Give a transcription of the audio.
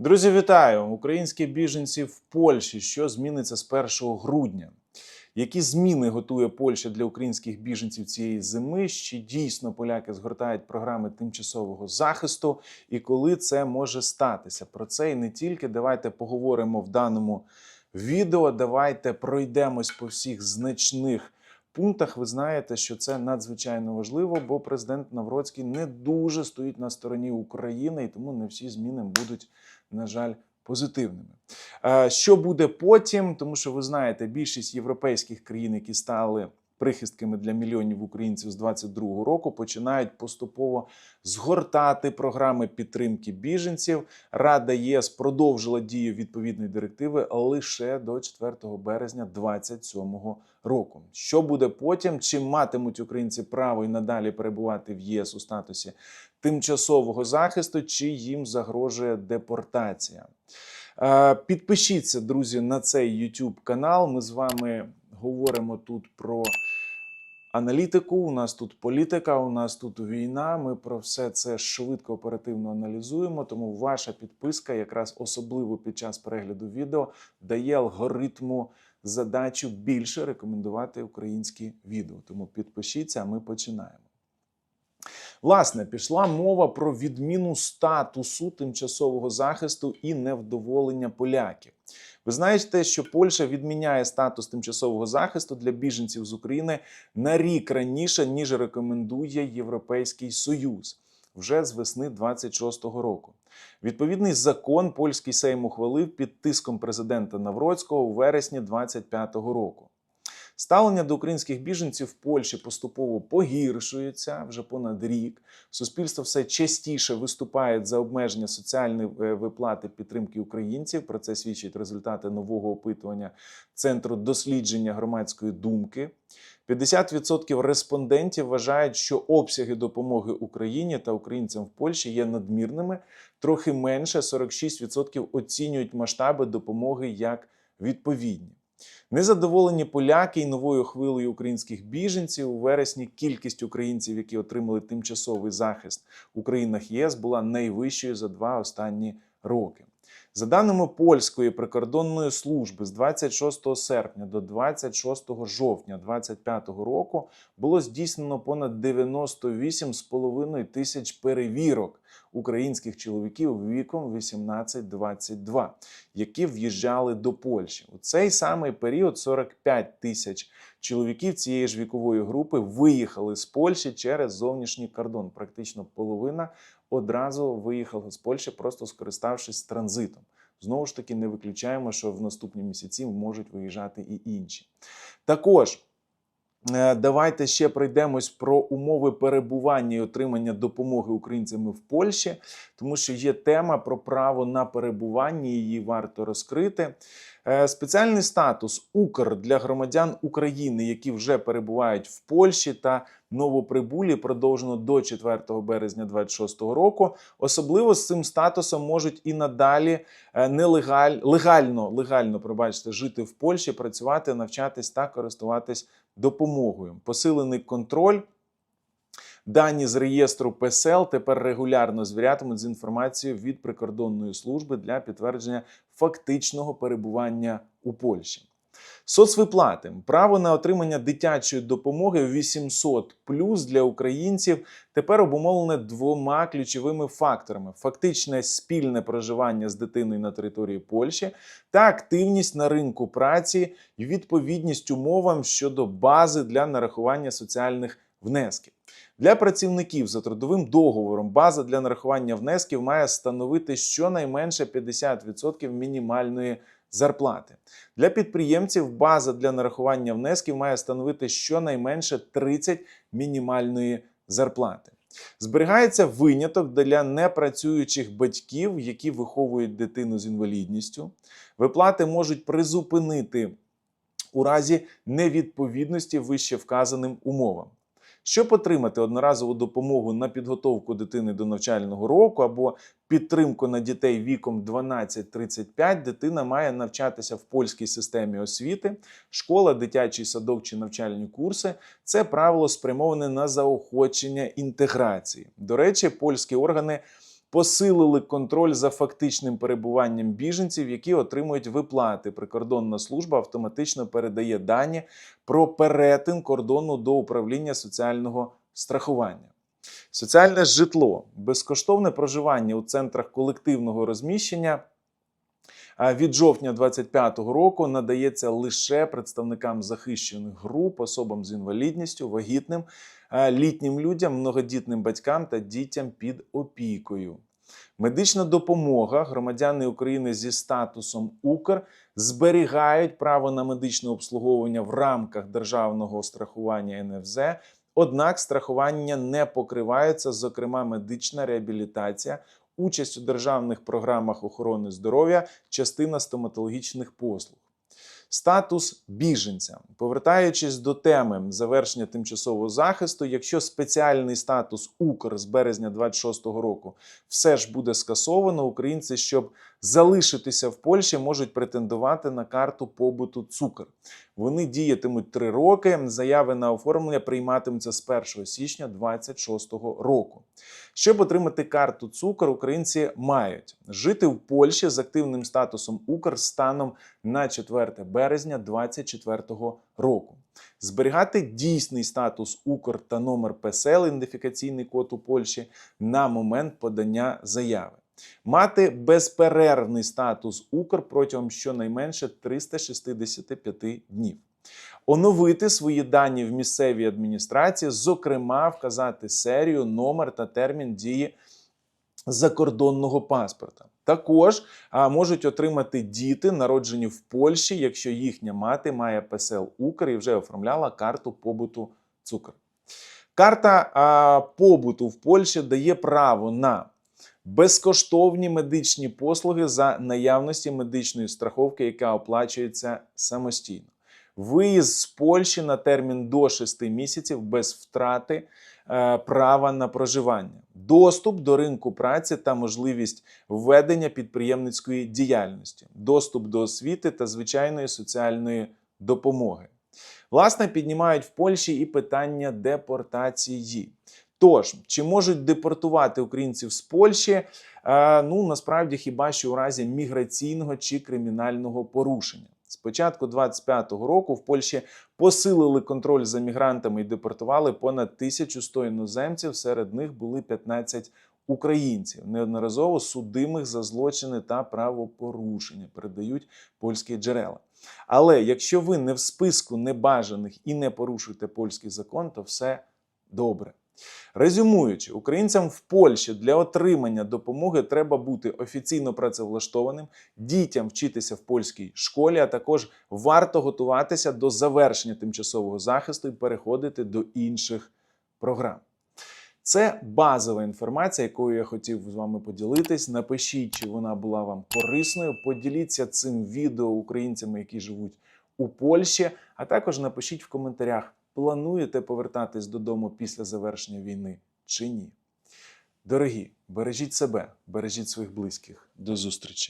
Друзі, вітаю! Українські біженці в Польщі. Що зміниться з 1 грудня? Які зміни готує Польща для українських біженців цієї зими? Чи дійсно поляки згортають програми тимчасового захисту? І коли це може статися? Про це і не тільки. Давайте поговоримо в даному відео. Давайте пройдемось по всіх значних пунктах. Ви знаєте, що це надзвичайно важливо, бо президент Навроцький не дуже стоїть на стороні України, і тому не всі зміни будуть, на жаль, позитивними. Е, Що буде потім? Тому що ви знаєте, більшість європейських країн, які стали прихистками для мільйонів українців з 22 року, починають поступово згортати програми підтримки біженців. Рада ЄС продовжила дію відповідної директиви лише до 4 березня 2027 року. Що буде потім? Чи матимуть українці право і надалі перебувати в ЄС у статусі тимчасового захисту, чи їм загрожує депортація? Е, Підпишіться, друзі, на цей YouTube канал. Ми з вами говоримо тут про аналітику. У нас тут політика, у нас тут війна. Ми про все це швидко оперативно аналізуємо. Тому ваша підписка, якраз особливо під час перегляду відео, дає алгоритму задачу більше рекомендувати українські відео. Тому підпишіться, а ми починаємо. Власне, пішла мова про відміну статусу тимчасового захисту і невдоволення поляків. Ви знаєте, що Польща відміняє статус тимчасового захисту для біженців з України на рік раніше, ніж рекомендує Європейський Союз вже з весни 26-го року. Відповідний закон польський Сейм ухвалив під тиском президента Навроцького у вересні 25-го року. Ставлення до українських біженців в Польщі поступово погіршується вже понад рік. Суспільство все частіше виступає за обмеження соціальної е, виплати підтримки українців. Про це свідчать результати нового опитування Центру дослідження громадської думки. 50% респондентів вважають, що обсяги допомоги Україні та українцям в Польщі є надмірними. Трохи менше 46% оцінюють масштаби допомоги як відповідні. Незадоволені поляки і новою хвилею українських біженців у вересні кількість українців, які отримали тимчасовий захист у країнах ЄС, була найвищою за два останні роки. За даними польської прикордонної служби, з 26 серпня до 26 жовтня 2025 року було здійснено понад 98,5 тисяч перевірок українських чоловіків віком 18-22, які в'їжджали до Польщі. У цей самий період 45 тисяч чоловіків цієї ж вікової групи виїхали з Польщі через зовнішній кордон. Практично половина одразу виїхала з Польщі, просто скориставшись транзитом. Знову ж таки, не виключаємо, що в наступні місяці можуть виїжджати і інші. Також давайте ще пройдемось про умови перебування і отримання допомоги українцями в Польщі, тому що є тема про право на перебування, її варто розкрити. Е, Спеціальний статус Укр для громадян України, які вже перебувають в Польщі та новоприбулі, продовжено до 4 березня 2026 року. Особливо з цим статусом можуть і надалі е, нелегаль, легально, легально, пробачте, жити в Польщі, працювати, навчатись та користуватись допомогою. Посилений контроль. Дані з реєстру ПСЛ тепер регулярно звірятимуть з інформацією від прикордонної служби для підтвердження фактичного перебування у Польщі. Соцвиплати право на отримання дитячої допомоги 800 плюс для українців тепер обумовлене двома ключовими факторами: фактичне спільне проживання з дитиною на території Польщі та активність на ринку праці і відповідність умовам щодо бази для нарахування соціальних внесків. Для працівників за трудовим договором база для нарахування внесків має становити щонайменше 50% мінімальної зарплати. Для підприємців база для нарахування внесків має становити щонайменше 30 мінімальної зарплати. Зберігається виняток для непрацюючих батьків, які виховують дитину з інвалідністю. Виплати можуть призупинити у разі невідповідності вище вказаним умовам. Щоб отримати одноразову допомогу на підготовку дитини до навчального року або підтримку на дітей віком 12-35, дитина має навчатися в польській системі освіти, школа, дитячий садок чи навчальні курси. Це правило спрямоване на заохочення інтеграції. До речі, польські органи посилили контроль за фактичним перебуванням біженців, які отримують виплати. Прикордонна служба автоматично передає дані про перетин кордону до управління соціального страхування. Соціальне житло, безкоштовне проживання у центрах колективного розміщення а від жовтня 2025 року надається лише представникам захищених груп, особам з інвалідністю, вагітним, літнім людям, многодітним батькам та дітям під опікою. Медична допомога громадяни України зі статусом Укр зберігають право на медичне обслуговування в рамках державного страхування НФЗ. Однак страхування не покривається, зокрема медична реабілітація, участь у державних програмах охорони здоров'я, частина стоматологічних послуг. Статус біженця. Повертаючись до теми завершення тимчасового захисту, якщо спеціальний статус Укр з березня 26-го року все ж буде скасовано, українці, щоб залишитися в Польщі, можуть претендувати на карту побуту цукор. Вони діятимуть три роки. Заяви на оформлення прийматимуться з 1 січня 26-го року. Щоб отримати карту цукор, українці мають жити в Польщі з активним статусом Укр станом на 4 березня 2024 року. Зберігати дійсний статус Укр та номер ПСЛ, ідентифікаційний код у Польщі на момент подання заяви. Мати безперервний статус Укр протягом щонайменше 365 днів. Оновити свої дані в місцевій адміністрації, зокрема, вказати серію, номер та термін дії закордонного паспорта. Також а, можуть отримати діти, народжені в Польщі, якщо їхня мати має ПСЛ Укр і вже оформляла карту побуту цукор. Карта а, побуту в Польщі дає право на безкоштовні медичні послуги за наявності медичної страховки, яка оплачується самостійно. Виїзд з Польщі на термін до 6 місяців без втрати е, права на проживання, доступ до ринку праці та можливість введення підприємницької діяльності, доступ до освіти та звичайної соціальної допомоги. Власне, піднімають в Польщі і питання депортації. Тож, чи можуть депортувати українців з Польщі? Е, ну насправді хіба що у разі міграційного чи кримінального порушення. З початку 25-го року в Польщі посилили контроль за мігрантами і депортували понад 1100 іноземців. Серед них були 15 українців, неодноразово судимих за злочини та правопорушення, передають польські джерела. Але якщо ви не в списку небажаних і не порушуєте польський закон, то все добре. Резюмуючи, українцям в Польщі для отримання допомоги треба бути офіційно працевлаштованим, дітям вчитися в польській школі, а також варто готуватися до завершення тимчасового захисту і переходити до інших програм. Це базова інформація, якою я хотів з вами поділитись. Напишіть, чи вона була вам корисною. Поділіться цим відео українцями, які живуть у Польщі. А також напишіть в коментарях, плануєте повертатись додому після завершення війни чи ні. Дорогі, бережіть себе, бережіть своїх близьких. До зустрічі!